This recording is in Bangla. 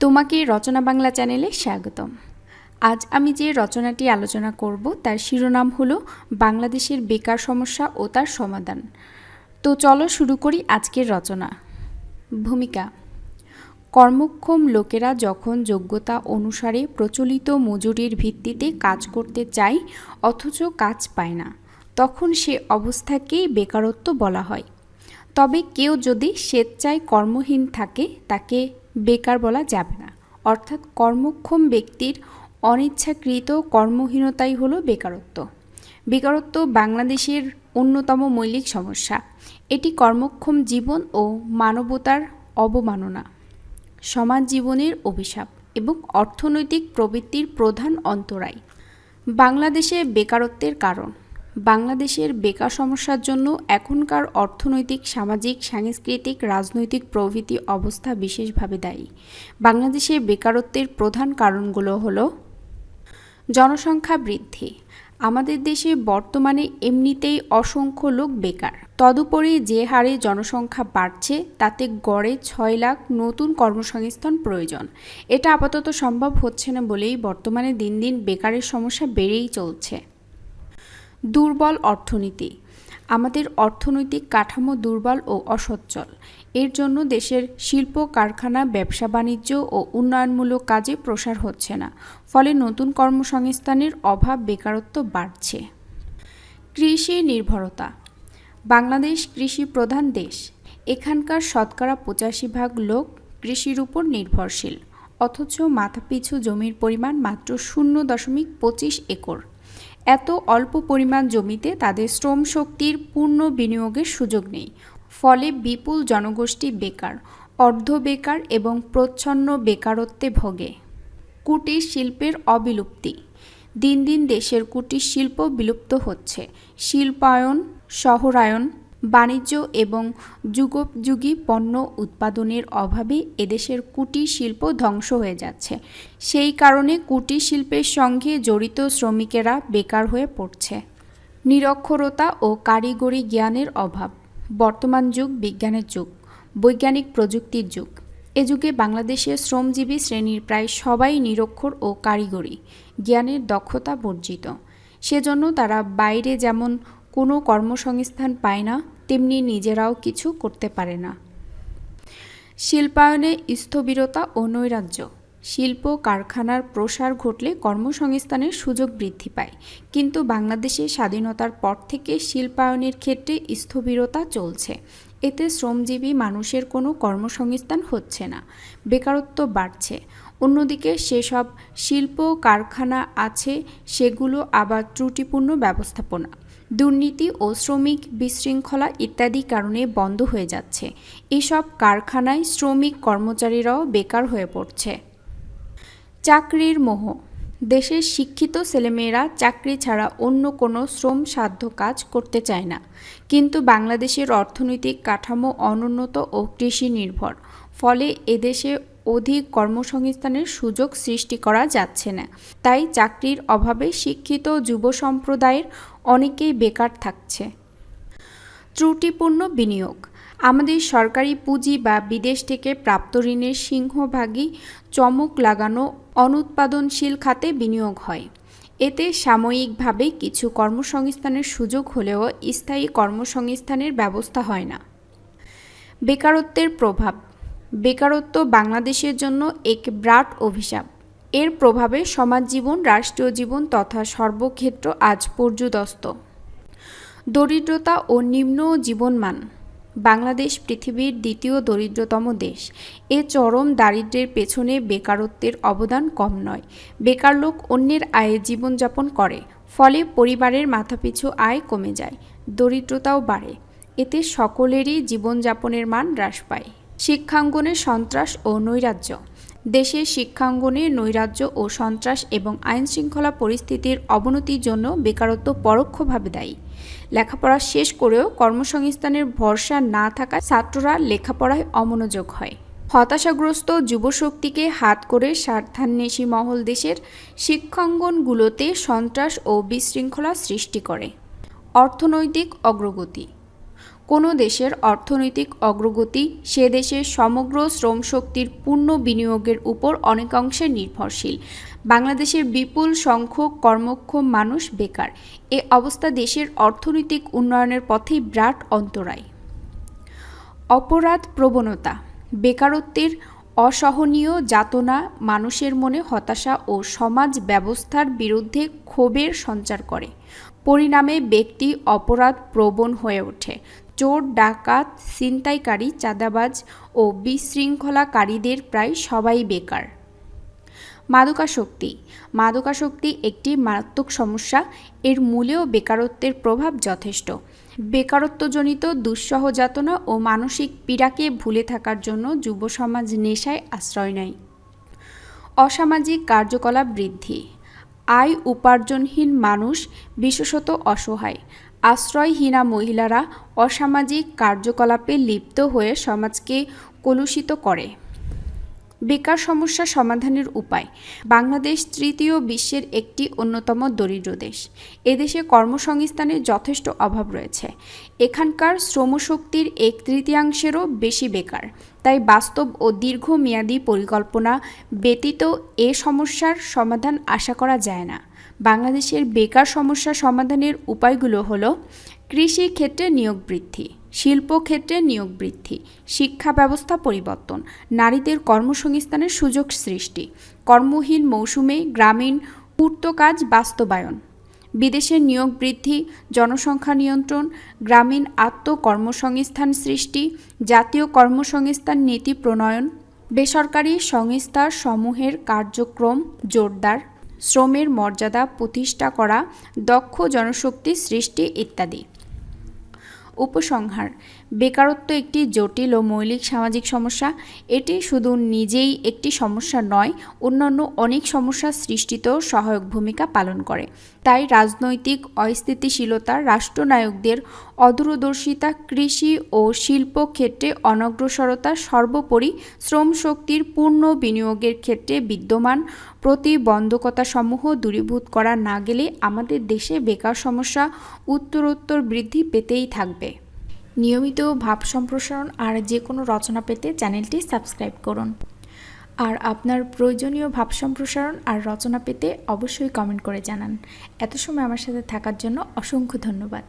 তোমাকে রচনা বাংলা চ্যানেলে স্বাগতম। আজ আমি যে রচনাটি আলোচনা করব, তার শিরোনাম হলো বাংলাদেশের বেকার সমস্যা ও তার সমাধান। তো চলো শুরু করি আজকের রচনা। ভূমিকা, কর্মক্ষম লোকেরা যখন যোগ্যতা অনুসারে প্রচলিত মজুরির ভিত্তিতে কাজ করতে চায়, অথচ কাজ পায় না, তখন সে অবস্থাকেই বেকারত্ব বলা হয়। তবে কেউ যদি স্বেচ্ছায় কর্মহীন থাকে, তাকে বেকার বলা যাবে না। অর্থাৎ কর্মক্ষম ব্যক্তির অনিচ্ছাকৃত কর্মহীনতাই হলো বেকারত্ব। বেকারত্ব বাংলাদেশের অন্যতম মৌলিক সমস্যা। এটি কর্মক্ষম জীবন ও মানবতার অবমাননা, সমাজ জীবনের অভিশাপ এবং অর্থনৈতিক প্রবৃত্তির প্রধান অন্তরায়। বাংলাদেশে বেকারত্বের কারণ বাংলাদেশের বেকার সমস্যার জন্য এখনকার অর্থনৈতিক, সামাজিক, সাংস্কৃতিক, রাজনৈতিক প্রভৃতি অবস্থা বিশেষভাবে দায়ী। বাংলাদেশে বেকারত্বের প্রধান কারণগুলো হলো, জনসংখ্যা বৃদ্ধি। আমাদের দেশে বর্তমানে এমনিতেই অসংখ্য লোক বেকার। তদুপরি যে হারে জনসংখ্যা বাড়ছে, তাতে গড়ে ছয় লাখ নতুন কর্মসংস্থান প্রয়োজন। এটা আপাতত সম্ভব হচ্ছে না বলেই বর্তমানে দিন দিন বেকারের সমস্যা বেড়েই চলছে। দুর্বল অর্থনীতি। আমাদের অর্থনৈতিক কাঠামো দুর্বল ও অসচ্ছল। এর জন্য দেশের শিল্প, কারখানা, ব্যবসা, বাণিজ্য ও উন্নয়নমূলক কাজে প্রসার হচ্ছে না। ফলে নতুন কর্মসংস্থানের অভাব বেকারত্ব বাড়ছে। কৃষি নির্ভরতা। বাংলাদেশ কৃষি প্রধান দেশ। এখানকার শতকরা পঁচাশি ভাগ লোক কৃষির উপর নির্ভরশীল। অথচ মাথাপিছু জমির পরিমাণ মাত্র শূন্য দশমিক পঁচিশ একর। এত অল্প পরিমাণ জমিতে তাদের শ্রম শক্তির পূর্ণ বিনিয়োগের সুযোগ নেই। ফলে বিপুল জনগোষ্ঠী বেকার, অর্ধ বেকার এবং প্রচ্ছন্ন বেকারত্বে ভোগে। কুটির শিল্পের অবিলুপ্তি। দিন দিন দেশের কুটির শিল্প বিলুপ্ত হচ্ছে। শিল্পায়ন, শহরায়ন বাণিজ্য এবং যুগোপযোগী পণ্য উৎপাদনের অভাবে এদেশের কুটির শিল্প ধ্বংস হয়ে যাচ্ছে। সেই কারণে কুটির শিল্পের সঙ্গে জড়িত শ্রমিকেরা বেকার হয়ে পড়ছে। নিরক্ষরতা ও কারিগরি জ্ঞানের অভাব। বর্তমান যুগ বিজ্ঞানের যুগ, বৈজ্ঞানিক প্রযুক্তির যুগ। এ যুগে বাংলাদেশের শ্রমজীবী শ্রেণির প্রায় সবাই নিরক্ষর ও কারিগরি। জ্ঞানের দক্ষতা বর্জিত। সেজন্য তারা বাইরে যেমন কোনো কর্মসংস্থান পায় না, তেমনি নিজেরাও কিছু করতে পারে না। শিল্পায়নে স্থবিরতা ও নৈরাজ্য। শিল্প কারখানার প্রসার ঘটলে কর্মসংস্থানের সুযোগ বৃদ্ধি পায়। কিন্তু বাংলাদেশে স্বাধীনতার পর থেকে শিল্পায়নের ক্ষেত্রে স্থবিরতা চলছে। এতে শ্রমজীবী মানুষের কোনো কর্মসংস্থান হচ্ছে না। বেকারত্ব বাড়ছে। অন্যদিকে সেসব শিল্প কারখানা আছে, সেগুলো আবার ত্রুটিপূর্ণ ব্যবস্থাপনা। দুর্নীতি ও শ্রমিক বিশৃঙ্খলা ইত্যাদি কারণে বন্ধ হয়ে যাচ্ছে। এসব কারখানায় শ্রমিক কর্মচারীরাও বেকার হয়ে পড়ছে। চাকরির মোহ। দেশের শিক্ষিত ছেলেমেয়েরা চাকরি ছাড়া অন্য কোনো শ্রম সাধ্য কাজ করতে চায় না। কিন্তু বাংলাদেশের অর্থনৈতিক কাঠামো অনুন্নত ও কৃষি নির্ভর ফলে এদেশে অধিক কর্মসংস্থানের সুযোগ সৃষ্টি করা যাচ্ছে না। তাই চাকরির অভাবে শিক্ষিত যুব সম্প্রদায়ের অনেকেই বেকার থাকছে। ত্রুটিপূর্ণ বিনিয়োগ। আমাদের সরকারি পুঁজি বা বিদেশ থেকে প্রাপ্ত ঋণের সিংহভাগই চমক লাগানো অনুৎপাদনশীল খাতে বিনিয়োগ হয়। এতে সাময়িকভাবে কিছু কর্মসংস্থানের সুযোগ হলেও স্থায়ী কর্মসংস্থানের ব্যবস্থা হয় না। বেকারত্বের প্রভাব। বেকারত্ব বাংলাদেশের জন্য এক ব্রাট অভিশাপ। এর প্রভাবে সমাজ জীবন, রাষ্ট্রীয় জীবন তথা সর্বক্ষেত্র আজ পর্যুদস্ত। দরিদ্রতা ও নিম্ন জীবনমান। বাংলাদেশ পৃথিবীর দ্বিতীয় দরিদ্রতম দেশ। এ চরম দারিদ্র্যের পেছনে বেকারত্বের অবদান কম নয়। বেকার লোক অন্যের আয়ে জীবনযাপন করে, ফলে পরিবারের মাথাপিছু আয় কমে যায়, দরিদ্রতাও বাড়ে। এতে সকলেরই জীবনযাপনের মান হ্রাস পায়। শিক্ষাঙ্গনে সন্ত্রাস ও নৈরাজ্য। দেশের শিক্ষাঙ্গনে নৈরাজ্য ও সন্ত্রাস এবং আইনশৃঙ্খলা পরিস্থিতির অবনতির জন্য বেকারত্ব পরোক্ষভাবে দায়ী। লেখাপড়া শেষ করেও কর্মসংস্থানের ভরসা না থাকায় ছাত্ররা লেখাপড়ায় অমনোযোগ হয়। হতাশাগ্রস্ত যুবশক্তিকে হাত করে স্বার্থান্বেষী মহল দেশের শিক্ষাঙ্গনগুলোতে সন্ত্রাস ও বিশৃঙ্খলা সৃষ্টি করে। অর্থনৈতিক অগ্রগতি কোনো দেশের অর্থনৈতিক অগ্রগতি, সে দেশের সমগ্র শ্রমশক্তির পূর্ণ বিনিয়োগের উপর অনেকাংশে নির্ভরশীল। বাংলাদেশের বিপুল সংখ্যক কর্মক্ষম মানুষ বেকার। এ অবস্থা দেশের অর্থনৈতিক উন্নয়নের পথে বিরাট অন্তরায়। অপরাধ প্রবণতা, বেকারত্বের অসহনীয় যাতনা, মানুষের মনে হতাশা ও সমাজ ব্যবস্থার বিরুদ্ধে ক্ষোভের সঞ্চার করে। পরিণামে ব্যক্তি অপরাধ প্রবণ হয়ে ওঠে। চোর, ডাকাত, ছিনতাইকারী, চাঁদাবাজ ও বিশৃঙ্খলাকারীদের প্রায় সবাই বেকার। মাদকাসক্তি। মাদকাসক্তি একটি মারাত্মক সমস্যা। এর মূলেও বেকারত্বের প্রভাব যথেষ্ট। বেকারত্বজনিত দুঃসহ যাতনা ও মানসিক পীড়াকে ভুলে থাকার জন্য যুব সমাজ নেশায় আশ্রয় নেয়। অসামাজিক কার্যকলাপ বৃদ্ধি। আয় উপার্জনহীন মানুষ বিশেষত অসহায়। আশ্রয়হীনা মহিলারা অসামাজিক কার্যকলাপে লিপ্ত হয়ে সমাজকে কলুষিত করে। বেকার সমস্যা সমাধানের উপায়। বাংলাদেশ তৃতীয় বিশ্বের একটি অন্যতম দরিদ্র দেশ। এদেশে কর্মসংস্থানের যথেষ্ট অভাব রয়েছে। এখানকার শ্রমশক্তির এক তৃতীয়াংশেরও বেশি বেকার। তাই বাস্তব ও দীর্ঘমেয়াদী পরিকল্পনা ব্যতীত এ সমস্যার সমাধান আশা করা যায় না। বাংলাদেশের বেকার সমস্যা সমাধানের উপায়গুলো হলো কৃষি ক্ষেত্রে নিয়োগ বৃদ্ধি, শিল্প ক্ষেত্রে নিয়োগ বৃদ্ধি, শিক্ষা ব্যবস্থা পরিবর্তন, নারীদের কর্মসংস্থানের সুযোগ সৃষ্টি, কর্মহীন মৌসুমে গ্রামীণ পূর্ত কাজ বাস্তবায়ন বিদেশে নিয়োগ বৃদ্ধি, জনসংখ্যা নিয়ন্ত্রণ, গ্রামীণ আত্মকর্মসংস্থান সৃষ্টি, জাতীয় কর্মসংস্থান নীতি প্রণয়ন, বেসরকারি সংস্থা সমূহের কার্যক্রম জোরদার শ্রমের মর্যাদা প্রতিষ্ঠা করা, দক্ষ জনশক্তি সৃষ্টি ইত্যাদি। উপসংহার, বেকারত্ব একটি জটিল ও মৌলিক সামাজিক সমস্যা। এটি শুধু নিজেই একটি সমস্যা নয়, অন্যান্য অনেক সমস্যা সৃষ্টিতেও সহায়ক ভূমিকা পালন করে। তাই রাজনৈতিক অস্থিতিশীলতা রাষ্ট্রনায়কদের অদূরদর্শিতা, কৃষি ও শিল্প ক্ষেত্রে অনগ্রসরতা, সর্বোপরি শ্রম শক্তির পূর্ণ বিনিয়োগের ক্ষেত্রে বিদ্যমান প্রতিবন্ধকতাসমূহ দূরীভূত করা না গেলে আমাদের দেশে বেকার সমস্যা উত্তরোত্তর বৃদ্ধি পেতেই থাকবে। নিয়মিত ভাব সম্প্রসারণ আর যে কোনো রচনা পেতে চ্যানেলটি সাবস্ক্রাইব করুন। আর আপনার প্রয়োজনীয় ভাব সম্প্রসারণ আর রচনা পেতে অবশ্যই কমেন্ট করে জানান। এত সময় আমার সাথে থাকার জন্য অসংখ্য ধন্যবাদ।